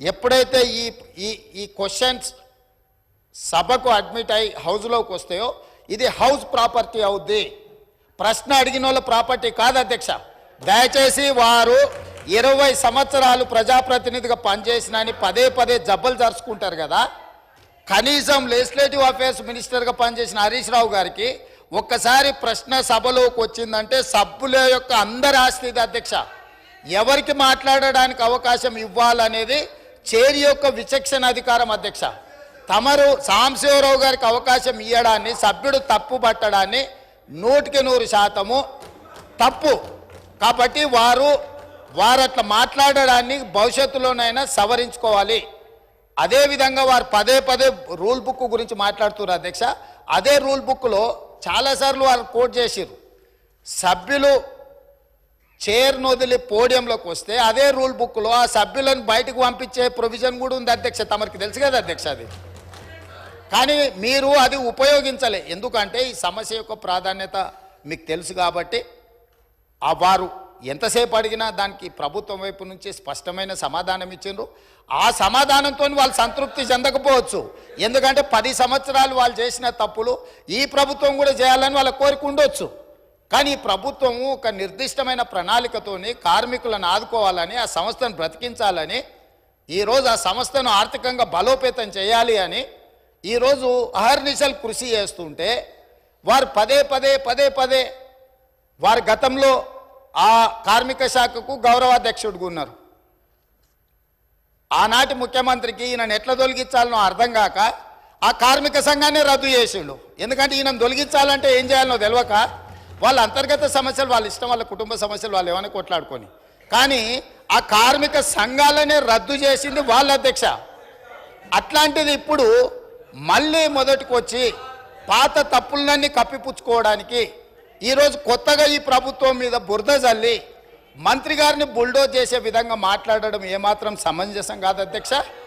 ఎప్పుడైతే ఈ ఈ ఈ క్వశ్చన్స్ సభకు అడ్మిట్ అయి హౌస్లోకి వస్తాయో ఇది హౌస్ ప్రాపర్టీ అవుద్ది. ప్రశ్న అడిగిన వాళ్ళ ప్రాపర్టీ కాదు అధ్యక్ష. దయచేసి వారు ఇరవై సంవత్సరాలు ప్రజాప్రతినిధిగా పనిచేసిన అని పదే పదే జబ్బలు జరుచుకుంటారు కదా. కనీసం లెజిస్లేటివ్ అఫేర్స్ మినిస్టర్గా పనిచేసిన హరీష్ రావు గారికి ఒక్కసారి ప్రశ్న సభలోకి వచ్చిందంటే సభ్యుల యొక్క అందరి ఆస్తి అధ్యక్ష. ఎవరికి మాట్లాడడానికి అవకాశం ఇవ్వాలనేది చేరి యొక్క విచక్షణ అధికారం అధ్యక్ష. తమరు సాంశివరావు గారికి అవకాశం ఇవ్వడాన్ని సభ్యుడు తప్పు పట్టడాన్ని నూటికి నూరు శాతము తప్పు. కాబట్టి వారు వారు అట్లా మాట్లాడడాన్ని భవిష్యత్తులోనైనా సవరించుకోవాలి. అదేవిధంగా వారు పదే పదే రూల్ బుక్ గురించి మాట్లాడుతున్నారు అధ్యక్ష. అదే రూల్ బుక్లో చాలాసార్లు వారు కోట్ చేసిర్రు. సభ్యులు చైర్ను వదిలి పోడియంలోకి వస్తే అదే రూల్ బుక్లో ఆ సభ్యులను బయటకు పంపించే ప్రొవిజన్ కూడా ఉంది అధ్యక్ష. తమరికి తెలుసు కదా అధ్యక్ష అది. కానీ మీరు అది ఉపయోగించలే. ఎందుకంటే ఈ సమస్య యొక్క ప్రాధాన్యత మీకు తెలుసు కాబట్టి ఆ వారు ఎంతసేపు అడిగినా దానికి ప్రభుత్వం వైపు నుంచి స్పష్టమైన సమాధానం ఇచ్చిండ్రు. ఆ సమాధానంతో వాళ్ళు సంతృప్తి చెందకపోవచ్చు. ఎందుకంటే పది సంవత్సరాలు వాళ్ళు చేసిన తప్పులు ఈ ప్రభుత్వం కూడా చేయాలని వాళ్ళ కోరిక ఉండొచ్చు. కానీ ప్రభుత్వం ఒక నిర్దిష్టమైన ప్రణాళికతోని కార్మికులను ఆదుకోవాలని ఆ సంస్థను బ్రతికించాలని ఈరోజు ఆ సంస్థను ఆర్థికంగా బలోపేతం చేయాలి అని ఈరోజు అహర్నిశలు కృషి చేస్తుంటే వారు పదే పదే పదే పదే వారి గతంలో ఆ కార్మిక శాఖకు గౌరవాధ్యక్షుడిగా ఉన్నారు. ఆనాటి ముఖ్యమంత్రికి ఈయన ఎట్లా తొలగించాలనో అర్థం కాక ఆ కార్మిక సంఘాన్ని రద్దు చేసిండు. ఎందుకంటే ఈయన తొలగించాలంటే ఏం చేయాలనో తెలియక వాళ్ళ అంతర్గత సమస్యలు వాళ్ళ ఇష్టం వాళ్ళ కుటుంబ సమస్యలు వాళ్ళు ఏమైనా కొట్లాడుకొని. కానీ ఆ కార్మిక సంఘాలనే రద్దు చేసింది వాళ్ళ అధ్యక్ష. అట్లాంటిది ఇప్పుడు మళ్ళీ మొదటికి వచ్చి పాత తప్పులన్నీ కప్పిపుచ్చుకోవడానికి ఈరోజు కొత్తగా ఈ ప్రభుత్వం మీద బురద జల్లి మంత్రి గారిని బుల్డోజ్ చేసే విధంగా మాట్లాడడం ఏమాత్రం సమంజసం కాదు అధ్యక్ష.